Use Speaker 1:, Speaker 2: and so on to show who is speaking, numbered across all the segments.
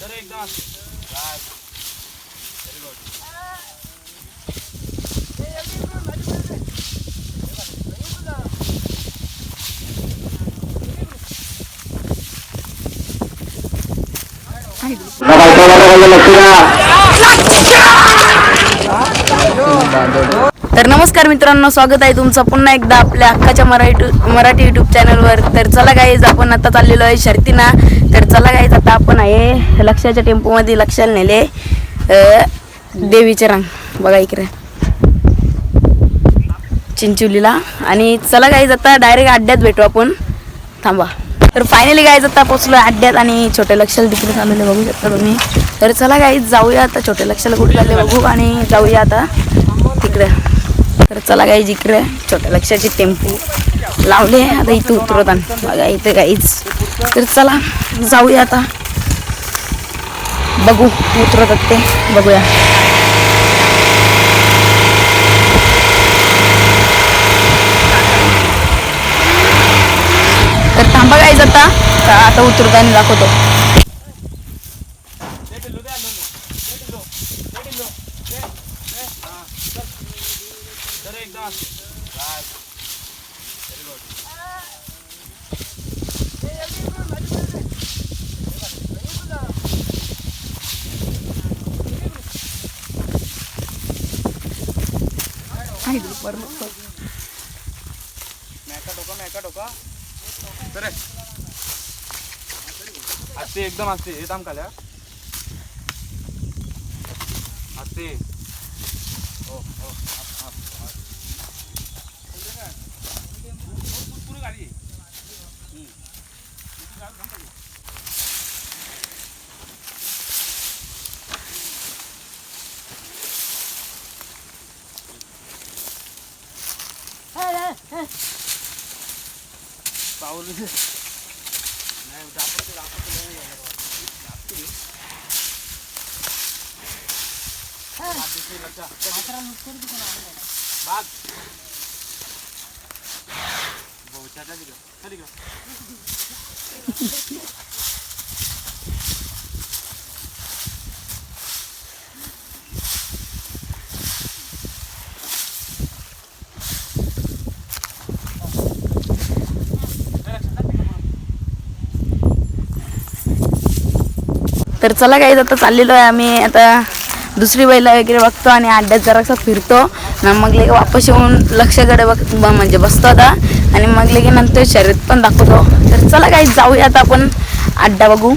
Speaker 1: દરેક દાસ very good 나갈 떠나는 걸로 먹구나.
Speaker 2: तर नमस्कार मित्रांनो स्वागत आहे तुमचं पुन्हा एकदा आपल्या अक्काच्या मराठी मराठी युट्यूब चॅनलवर तर चला गाईज आपण आता चाललेलो आहे शर्तीना. तर चला गाईज आता आपण आहे लक्षाच्या टेम्पोमध्ये लक्षाला नेले देवीचे रंग. बघा इकडे. चिंचुलीला. आणि चला गाईज आता डायरेक्ट अड्ड्यात भेटू आपण. थांबा. तर फायनली गाईज आता पोचलो अड्ड्यात आणि छोट्या लक्षाला तिकडे चाललेले बघू शकता तुम्ही. तर चला गाईज जाऊया आता छोट्या लक्षाला कुठे चालले बघू आणि जाऊया आता तिकडे. तर चला गाईज इकडे छोट्या लक्षाचे टेम्पू लावले आता इथं उतरवतात बघा इथे गाईज तर चला जाऊया आता. बघू उतरवतात ते. बघूया. तर थांबा गाईज आता. तर आता उतरताना दाखवतो.
Speaker 1: व्हेरी गुड मॅका टोका मॅका टोका तर असते एकदम असते हे थांब खाल्या. असते हो हो अप, अप, अप. पुरं गाडी पाऊल नाही दाखवते दाखवते बाग. बहुच्याच्या तिकडं. चल इकडं.
Speaker 2: तर चला काही आता चाललेलो आहे आम्ही. आता दुसरी बैला वगैरे बघतो आणि अड्ड्यात जरासा फिरतो. मग लगे वापस येऊन लक्षकडे बघ म्हणजे बसतो आता. आणि मग लगे नंतर शर्यत पण दाखवतो. तर चला काही जाऊया आता आपण अड्डा बघू.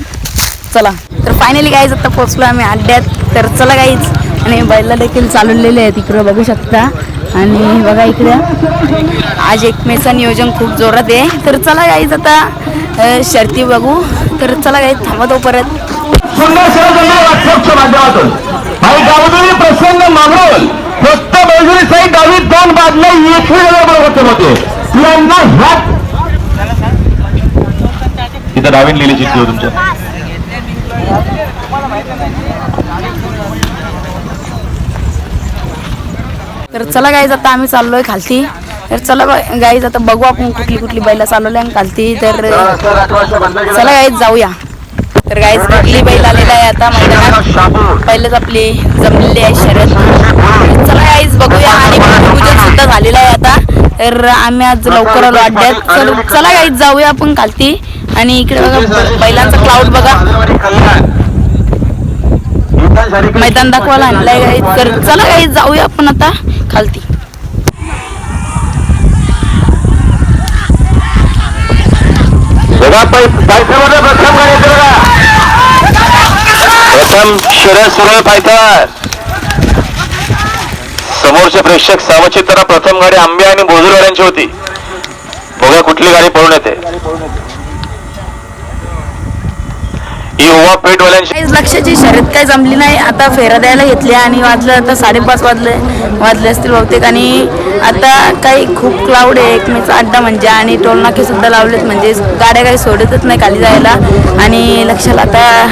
Speaker 2: चला. तर फायनली गाईज आता पोचलो आम्ही अड्ड्यात. तर चला गाईज आणि बैला देखील चालवलेले आहेत इकडं बघू शकता. आणि बघा इकडे. आज एकमेचं नियोजन खूप जोरात आहे. तर चला गाईज आता शर्ती बघू. तर चला गाईज थांबतो परत.
Speaker 3: सुंदर शिवजन्म प्रसन्न फक्त बैजुरी साई डावी दोन बाजल्या एकही होते तिथं डावीन लिहिली चिठ्ठी हो तुमच्या
Speaker 2: तर चला गाईज आता आम्ही चाललोय खालती. तर चला गाईज आता बघू आपण कुठली कुठली बैला चालवली आणि खालती. तर चला गाईज जाऊया. तर गाईज कुठली बैल आलेला आहे आता मैदानात? पहिलेच आपली जमलेली आहे शर्यत चला गाईज बघूया. आणि पूजन सुद्धा झालेलं आहे आता. तर आम्ही आज लवकर आलो अड्ड्यात. तर चला काही जाऊया आपण खालती. आणि इकडे बघा बैलांचा क्लाउड बघा. मैदान दाखवायला आणलंय काही तर चला काही जाऊया आपण आता खालती.
Speaker 3: प्रथम शिरस सुरळ पायथ्यावर. समोरचे प्रेक्षक सावचित्रा प्रथम गाडी आंबे आणि बोजूरवाड्यांची होती. बघा कुठली गाडी पळून येते. युवा
Speaker 2: काहीच लक्षाची शर्यत काही जमली नाही. आता फेरा द्यायला घेतली आणि वाजलं आता साडेपाच वाजले वाजले असतील बहुतेक. आणि आता काही खूप क्लाउड आहे. एकमेचा अड्डा म्हणजे आणि टोलनाके सुद्धा लावलेत. म्हणजे गाड्या काही सोडतच नाही खाली जायला. आणि लक्षाला आता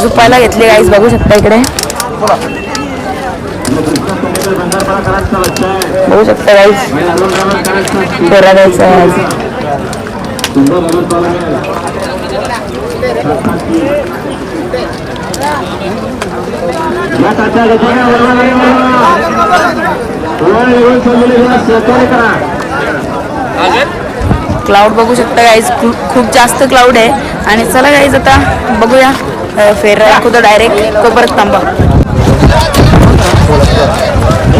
Speaker 2: झोपायला घेतले. काहीच बघू शकता इकडे. बघू शकता द्यायचा आहे आज क्लाउड बघू शकता गाईज खूप जास्त क्लाउड आहे. आणि चला गाईज आता बघूया फेर दाखवतो डायरेक्ट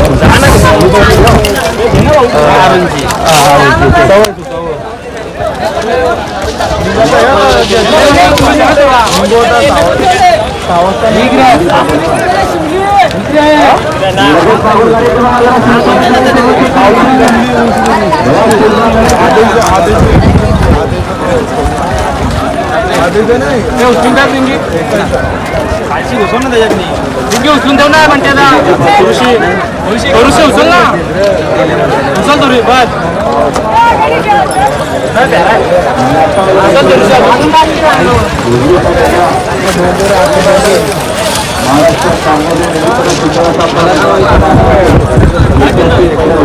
Speaker 2: तो परत थांबा
Speaker 1: उचलून ठेव पिंगी खालची घुसव ना त्याच्यात पिंगी उचलून ठेव ना म्हणते ना थोडीशी थोडीशी उचल ना उचल थोडी बस
Speaker 3: पर्यंत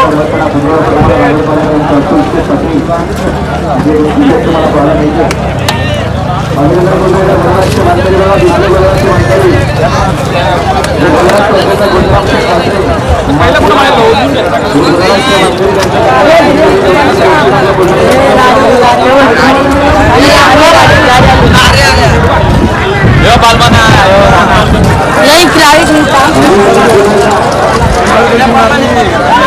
Speaker 3: संरक्षणा तुम्हाला पाहायला मिळते अभिनंदन बोललेल्या महाराष्ट्र मानकरी बघा दुसरे बघाचे मानकरी जे बघा स्वतःचा गुजरात शास्त्री महाराष्ट्र मानकरी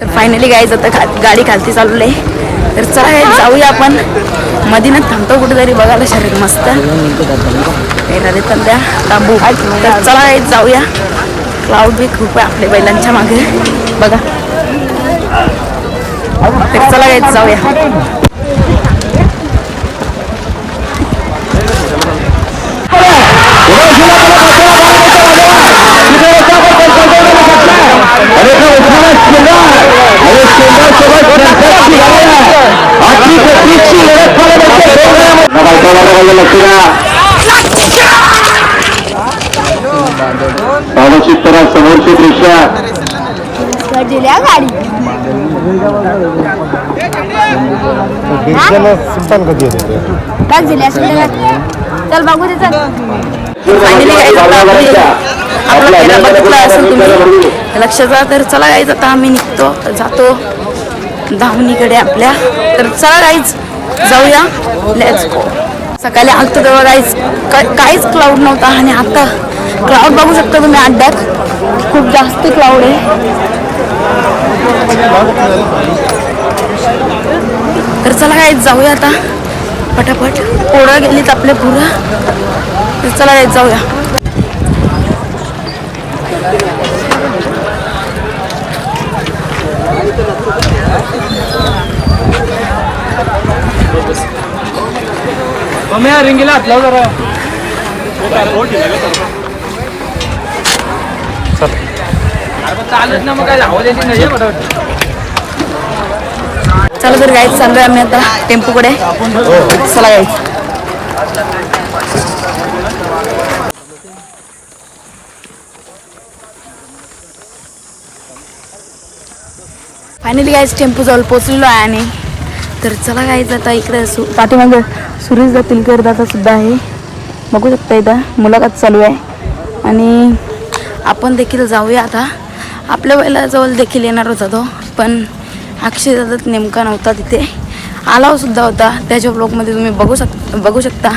Speaker 2: तर फायनली गाईज आता खा गाडी खालती चालू आहे तर चला guys, जाऊया आपण. मधीनं थांबतो कुठेतरी बघायला शरीर मस्त. येणारे तंद्या तांबू. तर चला guys, जाऊया. क्लाउड बी खूप आहे आपल्या बैलांच्या मागे. बघा. तर चला guys, जाऊया.
Speaker 3: लक्ष द्या सावधानशील
Speaker 2: चल बघू दे आपला बघितला असेल तुम्ही. तर चला यायचं आता आम्ही निघतो. जातो. धावणीकडे आपल्या. तर चला राईज जाऊया. लेट्स गो सकाळी आलतो तेव्हा राईज काहीच क्लाउड नव्हता आणि आता क्लाउड बघू शकता तुम्ही अड्ड्यात. खूप जास्त क्लाउड आहे. तर चला गाईज जाऊया आता. पटापट. पोळं गेलीत आपले पुरं. तर चला गाईज जाऊया.
Speaker 1: मम्मी या रिंगीला हात लाव जरा. चालत ना मग काय धावत यायची नाही फटाफट
Speaker 2: चला तर गाईज चाललोय आम्ही आता टेम्पोकडे. चला गाईज फायनली गाईज टेम्पो जवळ पोचलेलो आहे आणि तर चला गाईज आता इकडे सु पाठीमागं सुरेश जातील दादा सुद्धा आहे. बघू शकता इथं मुलाखत चालू आहे. आणि आपण देखील जाऊया आता. आपल्या बैलाजवळ देखील येणार होता तो पण अक्षयदादात नेमका नव्हता तिथे. आलावसुद्धा होता. त्याच्या ब्लॉगमध्ये तुम्ही बघू शक बघू शकता.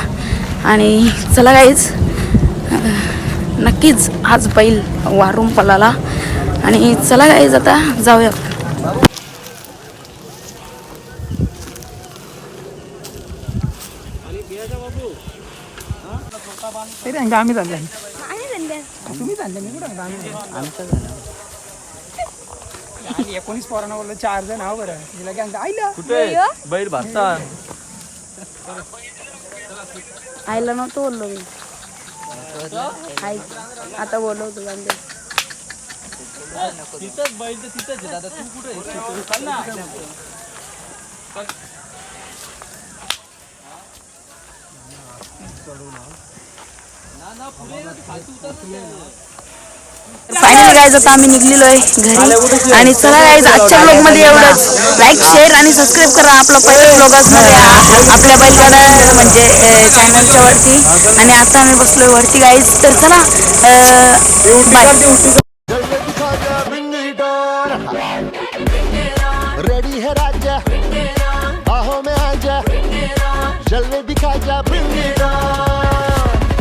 Speaker 2: आणि चला गाईज नक्कीच आज बैल वारून पलाला आणि चला गाईज आता जाऊया.
Speaker 1: आम्ही चालले तुम्ही चालले मी कुठं आम्ही
Speaker 4: आणि एकोणीस पोरांना बोललं चार जण हा बरं. तिला गँग आईला.
Speaker 1: बैल भाता
Speaker 2: आईला नव्हतं बोललो मी. आई आता बोलवतो गांधी
Speaker 1: तिथंच बैल तर तिथंच दादा तू कुठे चल ना
Speaker 2: फायनल गायज आता आम्ही निघलेलो आहे घरी. आणि चला गायज आजच्या ब्लॉगमध्ये एवढंच. लाईक शेअर आणि सबस्क्राईब करा आपला पहिला ब्लॉगमध्ये आपल्या बैलगाडा म्हणजे चॅनलच्या वरती. आणि आता आम्ही बसलोय वरती गाईज. तर चला बाय